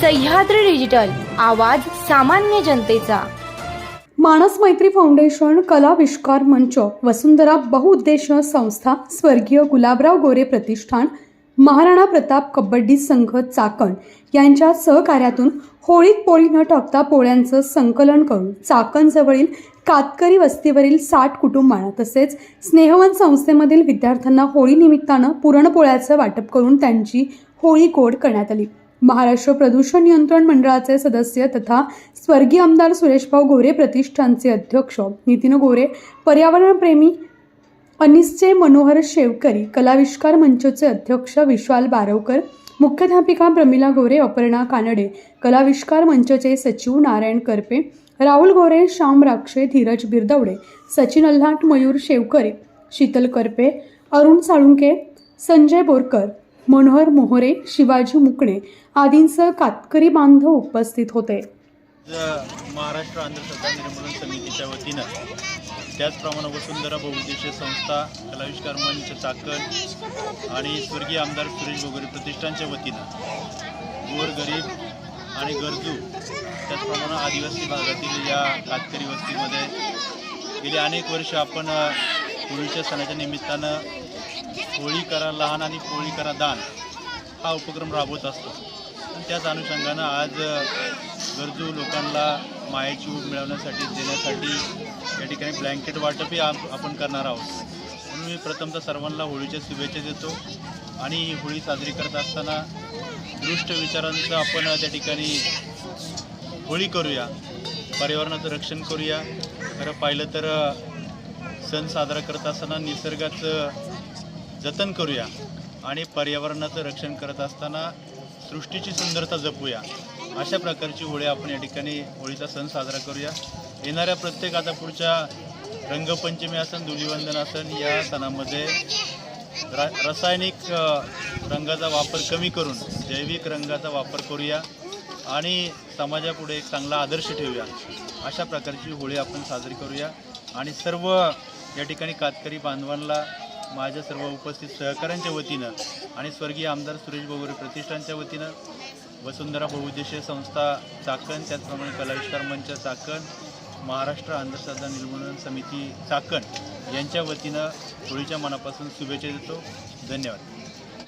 Sahyadri digital आवाज सामान्य जनतेचा. मानस मैत्री फाउंडेशन कलाविष्कार मंच वसुंधरा बहुउद्देशीय संस्था स्वर्गीय गुलाबराव गोरे प्रतिष्ठान महाराणा प्रताप कबड्डी संघ चाकण यांच्या सहकार्यातून होळीत पोळी न टाकता पोळ्यांचं संकलन करून चाकणजवळील कातकरी वस्तीवरील साठ कुटुंबांना तसेच स्नेहवन संस्थेमधील विद्यार्थ्यांना होळी निमित्तानं पुरणपोळ्याचं वाटप करून त्यांची होळी गोड करण्यात आली. महाराष्ट्र प्रदूषण नियंत्रण मंडळाचे सदस्य तथा स्वर्गीय आमदार सुरेशभाऊ गोरे प्रतिष्ठानचे अध्यक्ष नितीन गोरे पर्यावरणप्रेमी अनिसचे मनोहर शेवकरी कलाविष्कार मंचचे अध्यक्ष विशाल बारवकर मुख्याध्यापिका प्रमिला गोरे अपर्णा कानडे कलाविष्कार मंचचे सचिव नारायण करपे राहुल गोरे श्याम राक्षे धीरज बिरदवडे सचिन अल्हाट मयूर शेवकरे शीतल करपे अरुण साळुंके संजय बोरकर मनोहर मोहरे शिवाजी मुकणे आदींसह कातकरी बांधव उपस्थित होते. आज महाराष्ट्र अंधश्रद्धा निर्मूलन समितीच्या वतीनं त्याचप्रमाणे वसुंधरा बहुउद्देशीय संस्था कलाविष्कार मंच चाकण आणि स्वर्गीय आमदार सुरेश गोगोरे प्रतिष्ठानच्या वतीनं गोरगरीब आणि गरजू त्याचप्रमाणे आदिवासी भागातील या कातकरी वस्तीमध्ये गेली अनेक वर्ष आपण अ, होळीच्या सणाच्या निमित्तानं होळी करा लहान आणि पोळी करा दान हा उपक्रम राबवत असतो. आणि त्याच अनुषंगानं आज गरजू लोकांना मायाची ऊब मिळवण्यासाठी देण्यासाठी या ठिकाणी ब्लँकेट वाटपही आप- आपण करणार आहोत. म्हणून मी प्रथमतः सर्वांना होळीच्या शुभेच्छा देतो आणि होळी साजरी करत असताना दृष्ट विचारांचं आपण त्या ठिकाणी होळी करूया. पर्यावरणाचं रक्षण करूया. खरं पाहिलं तर सण साजरा करत असताना निसर्गाचं जतन करूया आणि पर्यावरणाचं रक्षण करत असताना सृष्टीची सुंदरता जपूया. अशा प्रकारची होळी आपण या ठिकाणी होळीचा सण साजरा करूया. येणाऱ्या प्रत्येक आता पुढच्या रंगपंचमी असन धुलीवंदन असन या सणामध्ये रा रासायनिक रंगाचा वापर कमी करून जैविक रंगाचा वापर करूया आणि समाजापुढे एक चांगला आदर्श ठेवूया. अशा प्रकारची होळी आपण साजरी करूया. आणि सर्व या ठिकाणी कातकरी बांधवांना माझ्या सर्व उपस्थित सहकाऱ्यांच्या वतीनं आणि स्वर्गीय आमदार सुरेश गोगोरे प्रतिष्ठानच्या वतीनं वसुंधरा बहुउद्देशीय संस्था चाकण त्याचप्रमाणे कलाविष्कार मंच चाकण महाराष्ट्र अंधश्रद्धा निर्मूलन समिती चाकण यांच्या वतीनं होळीच्या मनापासून शुभेच्छा देतो. धन्यवाद.